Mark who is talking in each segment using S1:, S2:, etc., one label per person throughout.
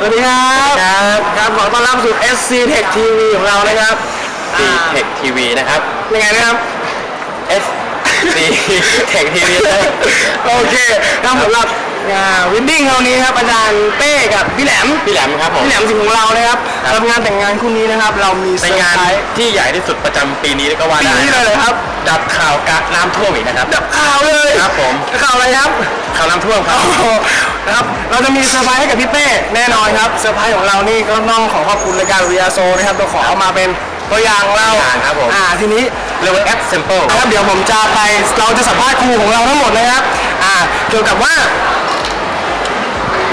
S1: สวัสดีครับครับครับขอต้อนรับสู่ SC Tech TV ของเรานะครับ
S2: ดี
S1: อ่า
S2: เทคทีวีนะครับ
S1: ยังไงนะครับ
S2: S D เทคทีวีนะ
S1: โอเคครับสำหรับ วินดิ้งคราวนี้ครับอาจารย์เป้กับพี่แหลม
S2: พี่แหลมครับผม
S1: พี่แหลมสิงห์ของเรานะครับ
S2: ครับ
S1: สำหรับงานแต่งงานคู่นี้นะครับ เรามีเซ
S2: เป็
S1: อนร์
S2: งาน
S1: ไพรส์
S2: ที่ใหญ่ที่สุดประจำปีนี้ก็ว่า
S1: ปี
S2: ได้
S1: นี้เลยเหรอครับ
S2: ดับข่าวกะน้ำท่วมอีกนะครับ
S1: ดับข่าวเลย
S2: ครับผม
S1: ข่าวอะไรครับ
S2: ข่าวน้ำท่วมครับ
S1: โอ้โหนะครับเราจะมีเซอร์ไพรส์ให้กับพี่เป้แน่นอนครับเซอร์ไพรส์ของเรานี่ก็ต้องขอขอบคุณรายการวิอาโซนะครับเราขอเอามาเป็นตัวอย่างของเรา
S2: ตัวอย่างครับผม
S1: อ่าทีนี้
S2: เรียกว่าแอปเซมเปิล
S1: นะครับเดี๋ยวผมจะไปเราจะสัมภาษณ์ครูของเราทั้งหมดนะครับอ่าเกี่ยวกับว่า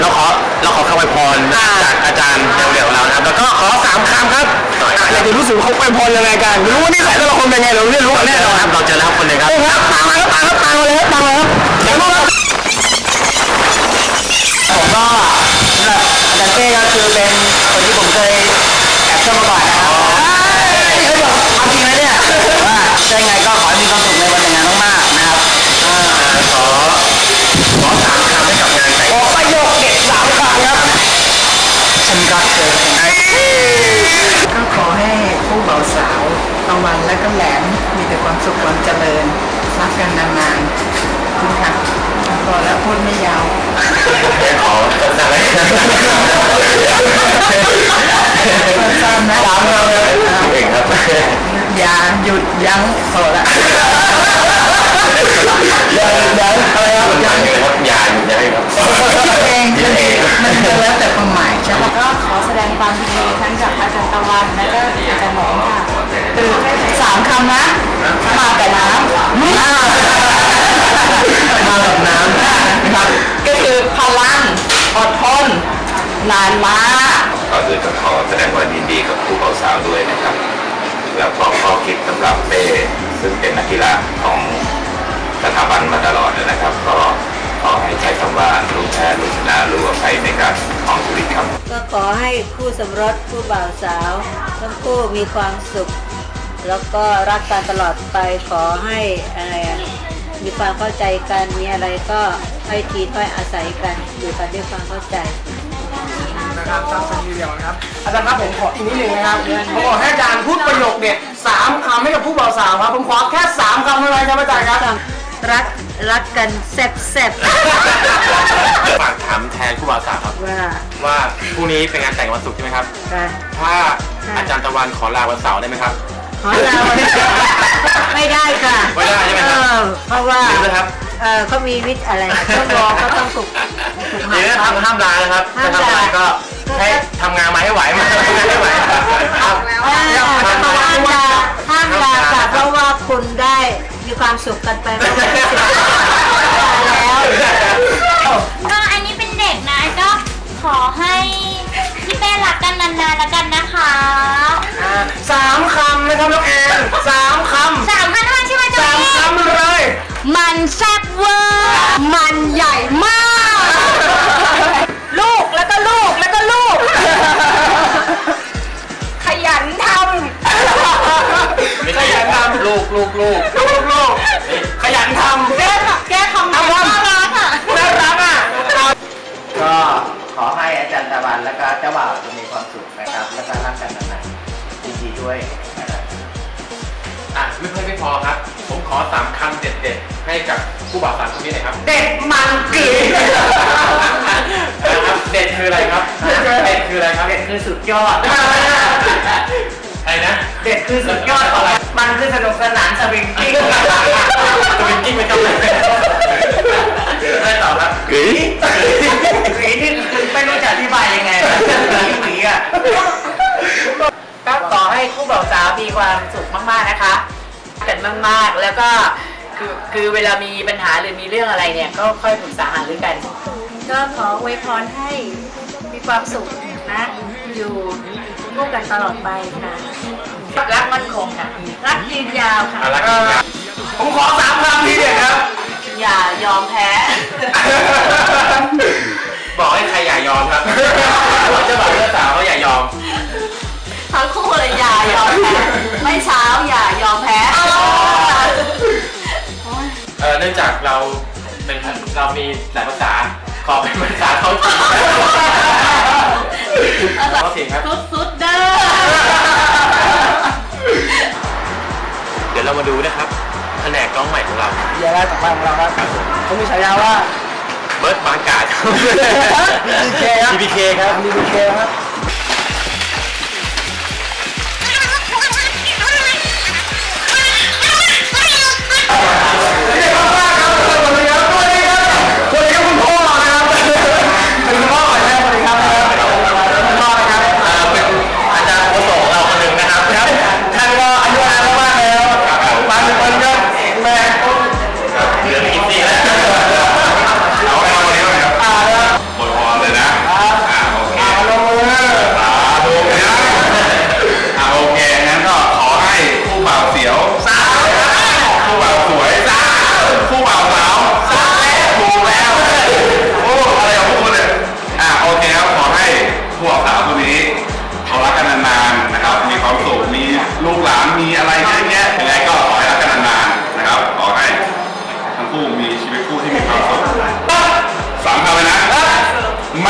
S2: เราขอเราขอคำอวยพร
S1: อ่า
S2: จากอาจารย์เร็วๆเรานะครับแล้วก็ขอสามคำครับหน่อย
S1: อะอยากจะรู้สึกว่าเขาเป็นพรยังไงกันรู้ว่านิสัยแต่ละคนเป็นไงเราเรียนรู้กัน
S2: แน่
S1: แน่
S2: น
S1: น
S2: อ
S1: อนน
S2: ค
S1: ค
S2: รั
S1: รั
S2: บบเราเจอแล้วคนหนึ่งครับ
S1: เอ้ยครับตามมาครับตามครับตามมาเลยครับตามมาครับเดี๋ยวมาผมก็สำหรับอาจารย์เต้ก็คือเป็น
S3: พอแล้วพูดไม่ยาว
S2: ขอสั่งให้
S3: สั้นนะ
S2: สามคำเลยเก่งครับ
S3: อย่าหยุดยั้งพอละ
S2: ยังยังอะไรครับยังครับยานยังครับ
S3: คิดเองคิดเองมันก็แล้วแต่ความหมายใช่ไหม
S4: ก็ขอแสดงความยินดีทั้งจากอาจารย์ตะวันและก็อาจารย์หมอค่ะ
S3: คือสามคำนะมาแต่น้ำ
S1: มากับน้ำนะครับ
S3: ก็คือพลังอดทนนานมาก
S5: ก่อนอื่นก็ขอแสดงความยินดีกับผู้บ่าวสาวด้วยนะครับ แล้วก็ข้อคิดสำหรับเป้ซึ่งเป็นนักกีฬาของสถาบันมาตลอดนะครับ ก็ขอให้ใช้คำว่ารู้แพ้รู้ชนะรู้อภัยในการของชีวิตครับ
S4: ก็ขอให้คู่สมรสคู่บ่าวสาวทั้งคู่มีความสุข แล้วก็รักกันตลอดไปขอให้อะไรอะ มีความเข้าใจกันมีอะไรก็ให้ทีถ้อยอาศัยกันอยู่กันด้วยความเข้าใจ
S1: นะครับตามสัญญาเดียวนะครับอาจารย์ครับผมขออีกนิดหนึ่งนะครับผมขอให้อาจารย์พูดประโยคเด็ดสามคำให้กับผู้บ่าวสาวครับผมขอแค่สามคำเท่านั้นครับอาจารย์ครับ
S4: รักรักกันแซ่บแซ่บ
S2: ฝากถามแทนผู้บ่าวสาวครับ
S4: ว่า
S2: ว่าพรุ่งนี้เป็นงานแต่งวันศุกร์ใช่ไหมครับ
S4: กัน
S2: ถ้าอาจารย์ตะวันขอลาวันเสาร์ได้ไหมครับ
S4: ขอเราไม่ได้ค่ะ
S2: ไม่ได้ใช่ไหมครับ
S4: เออเพราะว่า
S2: หรือนะครับ
S4: เออเขามีวิทย์อะไรนะช่วงรอก็ต้องถูกถูกหั
S2: เดี๋ยว
S4: ก
S2: ห้ามห้ามลานะครับ
S4: ห้าม
S2: จะ
S4: ลา
S2: ทำอะไรก็ให้ทำงานมาให้ไหวมาทำงานให้ไหวครับ
S4: ห้ามลาห้ามลาค่ะเพราะว่าคุณได้มีความสุขกันไปเมื่อวันที่สิบแล้ว
S6: ก็อันนี้เป็นเด็กนะก็ขอให้พี่เป้รักกันนานๆแล้วกันนะคะ
S1: อ่าสามคำนะครับน้องแอนสามคำ
S6: สามพันห้าใช่ไหมจ๊ะ
S1: สามคำเลย
S4: มันแซ่บเวอร์มันใหญ่มาก
S3: ลูกแล้วก็ลูกแล้วก็ลูก ขยันท
S2: ไม่ใช่ลูกลูกลูก
S1: ลูกลูกขยันทำำ
S3: แก้แก้คำ
S1: ทำ
S3: น่า
S1: ทำ
S3: รักอะ
S1: น่ารักอะ
S7: ก็ขอให้อาจารย์ตะวันและก็เจ้าบ่าวจะ
S2: อสามคำเด็ดๆ ให้กับผู้บ่าวสาวคนนี้หน่อยครับ
S1: เด็ดมันกรีด
S2: นะครับเด็ดคืออะไรครับ เด็ดคืออะไรครับ
S7: เด็ดคือสุดยอด
S2: อะไรนะ
S7: เด็ดคือสุดยอดของ
S3: มากๆแล้วก็คือคือเวลามีปัญหาหรือมีเรื่องอะไรเนี่ย ก็ค่อยปรึกษาหารือกัน
S4: ก็ขออวยพรให้มีความสุขนะ อยู่ร่วมกันตลอดไปค่ะ
S3: รักมั่นคงค่ะ
S4: รักยืนยาวค่ะ
S2: อะไรครับ
S1: ผมขอสามคำทีเด็ดครับ
S3: อย่ายอมแพ้
S2: บอกให้ใครอย่ายอมครับเจ้าบ่าวเจ้าสาวก็อย่ายอม
S4: ทั้งคู่เลยอย่ายอมแพ้ไม่เช้าอย่ายอมแพ้
S2: เนื่องจากเราเป็นเรามีหลายภาษา ขอเป็นภาษา
S8: เขาจริงเขา
S2: เสียงครับ
S8: สุดๆ
S2: เด้อ เดี๋ยวเรามาดูนะครับ
S8: แผนกกล้องใหม่
S2: ของ
S1: เรายา
S8: ล่า
S1: จากบ้านของเราครับเขามีฉายาว่า เบิ
S2: ร์ดบางกาด DPK ครับบี
S1: เค
S8: ครับ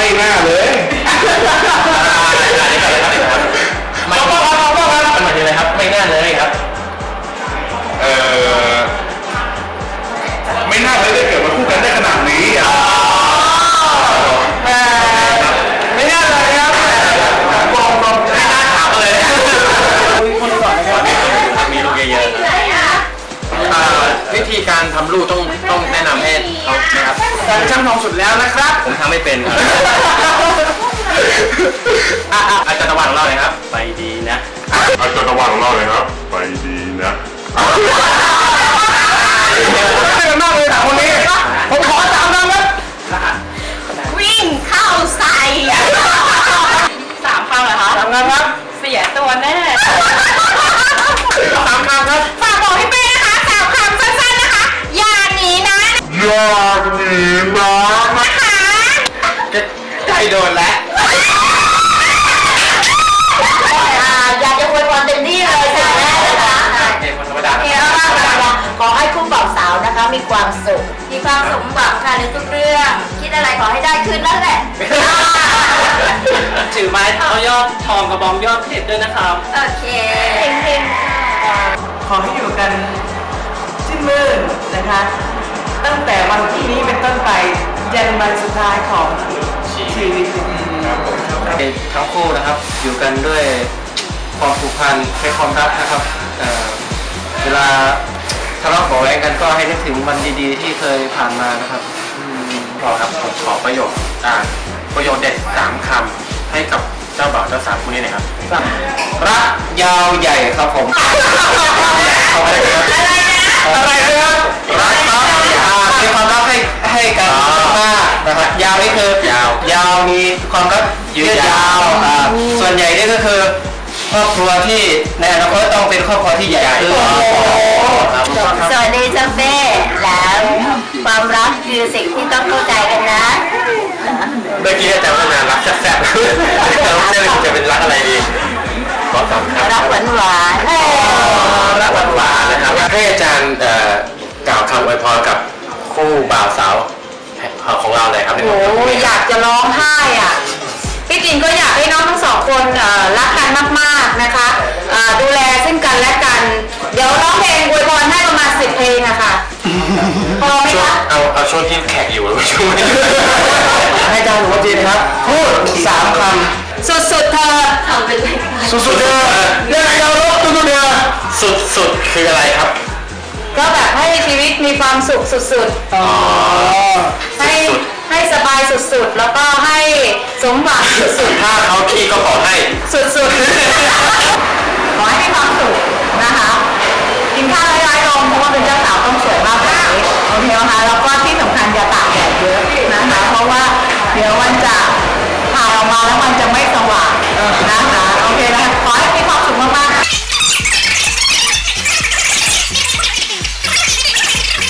S2: ไม่น่าเลย
S8: กา
S2: ร
S8: ช่างทองสุดแล้วนะครับ
S2: ผมทำไม่เป็นครับอะอะอาจารย์ตะวันของเราเลยครับ ไปดีนะ
S1: อาจารย์ตะวันของเราเลยครับ ไปดีนะ
S8: ให้กันมากเลยสามคนนี้ ผมขอสามคำครับ
S9: วิ่งเข้าใส่สามคำเหรอคะ
S8: สามคำครับ
S9: เสียตัวแน่
S8: สามคำครับ
S9: ยา
S1: กหนีนะ
S9: นะคะ
S2: ใจโดนแล้ว
S6: อยากจะอวยพรเต็มที่เลยค่ะแม่นะคะ
S2: เกมธรรมดา
S6: โอเคแล้วค่ะขอให้คู่บ่าวสาวนะคะมีความสุข มีความสมหวังค่ะในทุกเรื่อง คิดอะไรขอให้ได้คืนนั่นแหละ
S10: ถือไม้เท้ายอดทองกระบองยอดเพชรด้วยนะครับ
S6: โอเคเฮงๆ
S3: ขอให้อยู่กันชื่นมื่นนะคะ ตั้งแต่วันที่นี้เป็นต้นไปยันวันสุดท้ายของชีวิต
S10: ทั้งคู่นะครับอยู่กันด้วยความผูกพันใช้ความรักนะครับเอ่อเวลาทะเลาะเบาะแว้งกันก็ให้นึกถึงวันดีๆ ที่เคยผ่านมานะครับ
S2: ขอครับผมขอประโยคอ่าประโยคเด็ดสามคำให้กับเจ้าบ่าวเจ้าสาวคู่นี้หน่อยครับ
S10: รักยาวใหญ่ครับผม
S2: อะไร นะครับ
S10: รักครับอ่ามีความรักให้ให้กันมากนะครับยาวนี่คือยาว ยาวมีความรักยืดยาวอ่าส่วนใหญ่นี่ก็คือครอบครัวที่ในอนาคตต้องเป็นครอบครัวที่ใหญ่ขึ้น
S6: สวัสดีจ้าเป้แล้วความรักคือสิ่งที่ต้องเข้าใจกันนะ
S2: เมื่อกี้อาจารย์ว่านารักแซ่บๆเราเชื่อจะเป็นรักอะไรดี อสามคำ
S6: รักหวานหวาน
S2: รักหวานๆนะครับให้อาจารย์เอ่อกล่าวคำอวยพรกับคู่บ่าวสาวของเราเลยครับใน
S3: โอ้
S2: วัน
S3: โห
S2: นี้
S3: อยากจะร้องไห้อะพี่จริงก็อยากให้น้องทั้งสองคนเอ่อรักกันมาก ๆนะคะอ่าดูแลซึ่งกันและกัน เดี๋ยวร้องเพลงอวยพรให้ประมาณสิบเพลงอะค่ะพอไหม
S2: ช่วง
S3: คะ
S2: เอาเอาช่วงที่แขกอยู่หรือว่าช่วงนี้
S8: ให้อาจารย์หนูจีนครับพูดสามค
S3: สุดๆเธอำ
S8: สุดๆเด้อเรื่องเราลบสุดๆเด้อ
S2: สุดสุดคืออะไรครับ
S3: ก็แบบให้ชีวิตมีความสุขสุดๆ
S8: อ๋อ
S3: ให้ให้สบายสุดๆแล้วก็ให้สมหวังสุด
S2: ถ้าเขาขี้ก็ขอให้
S3: ๆสุดๆขอให้มีความสุขนะคะกินข้าวร้ายๆลงเพราะว่าเป็นเจ้าสาวต้องสวยมากแบบนี้โอเคไหมคะแล้วก็ที่สำคัญอย่าตากแดดเยอะนะคะเพราะว่าเดี๋ยวมันจะถ่ายออก มาแล้วมันจะไม่สว่างนะคะโอเคนะคะขอให้มีความสุขมากๆ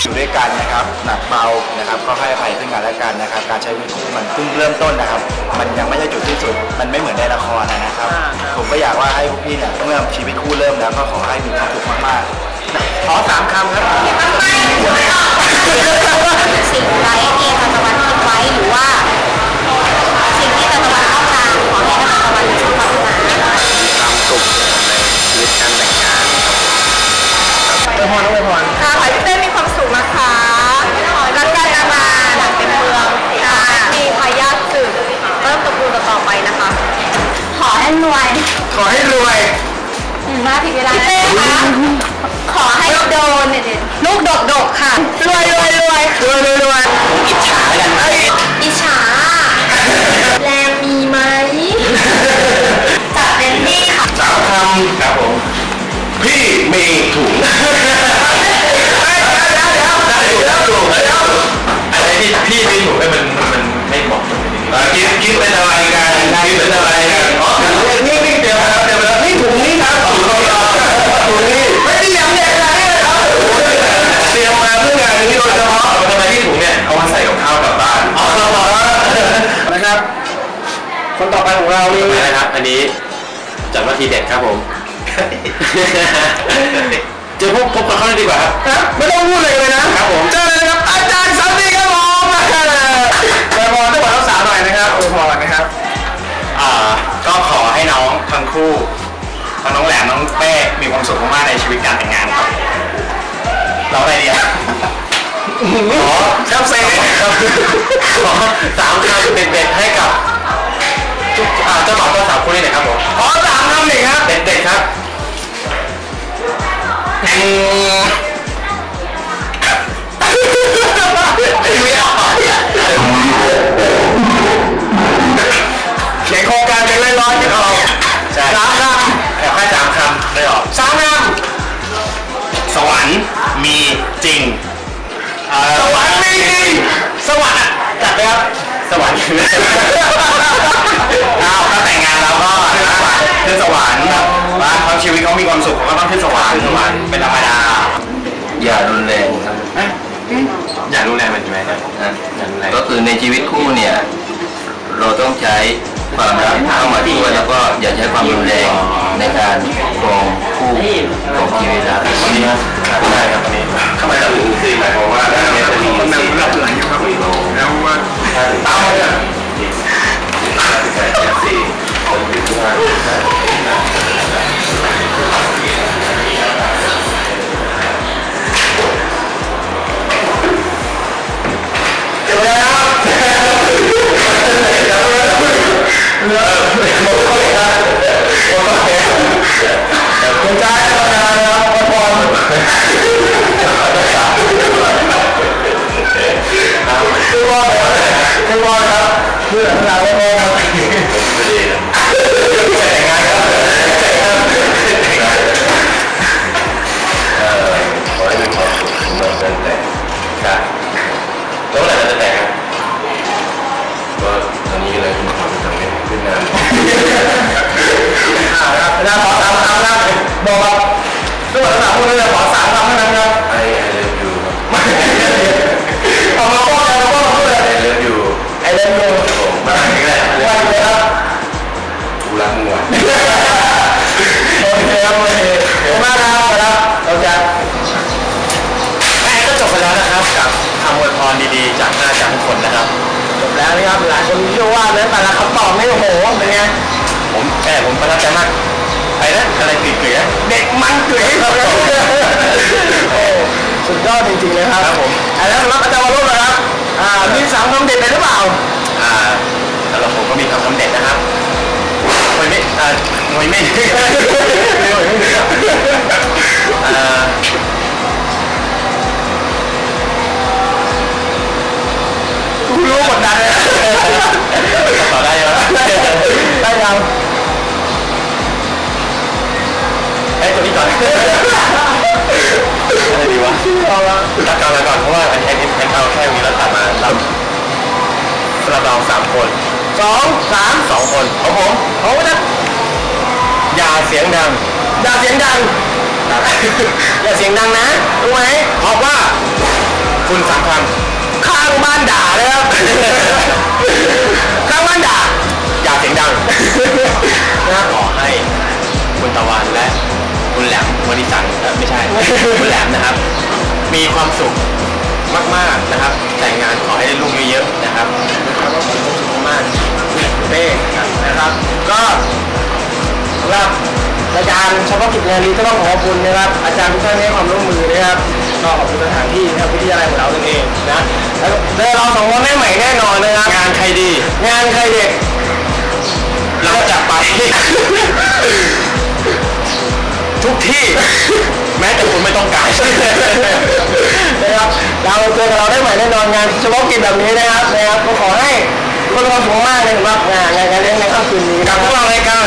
S8: อยู่ด้วยกันนะครับหนักเบานะครับก็ให้อภัยซึ่งกันและกันนะครับ การใช้ชีวิตคู่มันเพิ่งเริ่มต้นนะครับ มันยังไม่ใช่จุดที่สุด มันไม่เหมือนในละครนะครับ ผมก็อยากว่าให้พวกพี่เนี่ยเมื่อชีวิตคู่เริ่มแล้วก็ขอให้มีความสุขมากๆขอสามคำครับ
S6: สิ่งไรที่ตะวันคิดไว้หรือว่า สิ่งที่ตะวัน มีความสุขมีการแต่นครัไปพรอไปพรค่ขอให้พี่เต้มี
S2: ความสุขนะคะรักการงาน
S8: ลังเป็นเมือง
S3: ค่ะมีพายาสืบเริ่มตระกูลต่อไปนะคะ ขอให้
S6: รวย
S11: ขอให้รวย
S6: มาผิดเวลาพี่เต้คะขอให้โดนเนี่ย
S3: ลูกดกดกค่ะรวยรวยรวย
S11: รวยรวยรวยอิจฉากัน
S6: อิจฉา คิ
S2: ด
S5: คิดเป็นอะไรกันคิดเป็นอะไรกันอ๋อนี่นี่เดี๋ยวครับเดี๋ยวครับนี่ถุงนี้ครับถุงนี้ถุงนี้ไม่ได้ยำเด็กอะไรนะครับเตรียมมาเพื่องานนี้โดยเฉพาะ
S2: ๆทำไมที่ถุงเนี่ยเอามาใส่กับข้าวกลับบ้าน
S5: อ๋อ
S11: นะครับ คนต่อไปของเรานี่
S2: นี่นะครับ อันนี้จัดว่าทีเด็ดครับผมเจอพบพบกับเขาเลยดีกว่าครับ
S11: ครับไม่ต้องพูดเลยเลยนะครับ
S2: ผม
S11: เจอเลยนะครับอา คู่
S2: ทั้งน้องแหลมน้องเป้มีความสุขมากๆในชีวิตการแต่งงานครับเราอะไรดีอะขอเจ้าเซ่ขอสามคำเด็ดๆให้กับทุกอ่าเจ้าบ่าวเจ้าสาวคู่นี้หน่อยครับผม
S11: ขอสามคำหนึ่งครับ
S2: เด็ดๆครับ
S11: อืม
S2: ไม่ออก
S11: เขียนโครงการเป็นร้อยๆที่ออก
S2: ชีวิตคู่เนี่
S5: ย เราต้องใช้ความรักเข้ามาช่วยแล้วก็อย่าใช้ความรุนแรงในการครองคู่ของชีวิตเรา
S2: วันนี้ครับได้ครับวันนี้
S5: ทำไมต้องถึงสี่หมายความว่าถ้าเมตรดีสี่หลับไหลอยู่ครับแล้วว่าถ้าถึงเต้าเนี่ยถ้าถึงแปดจากสี่จนถึงห้า
S11: คุ มค
S2: น
S5: เลยข
S11: อสามคำเท่านั้นครับ
S5: ไอไอเลิฟยูครับ
S11: เอามาป้องกันมาป้องกันเลย
S5: ไอเลิฟยู
S11: ไอ้เรื่องนี้
S5: ผมาอีกแล้ว
S11: ว่าอยู่เลยครับ
S5: กูรักมึงว่ะ
S11: โอเคครับโอเคขอบคุณมากครับครับโอเค
S2: แม่ก็จบไปแล้วนะครับกับคำอวยพรดีๆ จากหน้าจากทุกคนนะครับ
S11: จบแล้วนะครับหลายคนเชื่อว่าเนื้อแต่ละคำตอบนี่โอ้โหเป็นไง
S2: ผมแม่ผมประทับใจมากไอ้นะอะไรกลิ่นๆนะ
S11: เด็กมันเกยค แล้วสำหรับอาจารย์วรุษนะครับอ่ามีสามคำเด็ดเลยหรือเปล่า
S2: อ่าสำหรับผมก็มีคำคำเด็ดนะครับมวยไม่อ่ามวยไม่อ่า
S11: กูรู้กดดันเลย
S2: ต่อได้ไหม
S11: ได้ยัง
S2: ไอ้ตัวนี้ก่อน
S11: เรา
S2: สามคน
S11: สองสาม
S2: สองคนของผม
S11: เขาจะ
S2: อย่าเสียงดัง
S11: อย่าเสียงดัง อย่าเสียงดังนะรู้ไหม
S2: เพราะว่า คุณสามค
S11: ข้างบ้านด่าเลยครับ ข้างบ้านด่าำ
S2: อย่าเสียงดัง
S11: นะ
S2: ขอให้คุณตะวันและคุณแหลมวนิสันเอ่อไม่ใช่ คุณแหลมนะครับ มีความสุขมากๆนะครับ แต่งงานขอให้ได้ลูกเยอะๆนะครับ
S11: แล้วก็ผ มากเป้นะครับ ก็สำหรับอาจารเฉพาะกิจงานนี้ก็ต้องขอบคุณนะครับ อาจารย์ทุกท่านให้ความร่วมมือนะครับก็ขอบคุณสถานที่นะวิทยาลัยของเราเองนะแล้วเราสองคนได้ใหม่แน่นอนนะครับ
S2: งานใครดี
S11: งานใครเด็ก
S2: เราจะไป ทุกที่ แม้แต่คุณไม่ต้องการ
S11: นะครับเราเจอเราได้ใหม่แน่นอนงานเฉพาะกิจแบบนี้นะครับนะครับก็ขอ มากงานงานเลี้ยงในค่ำคืนนี้
S2: กับพวกเรารายการ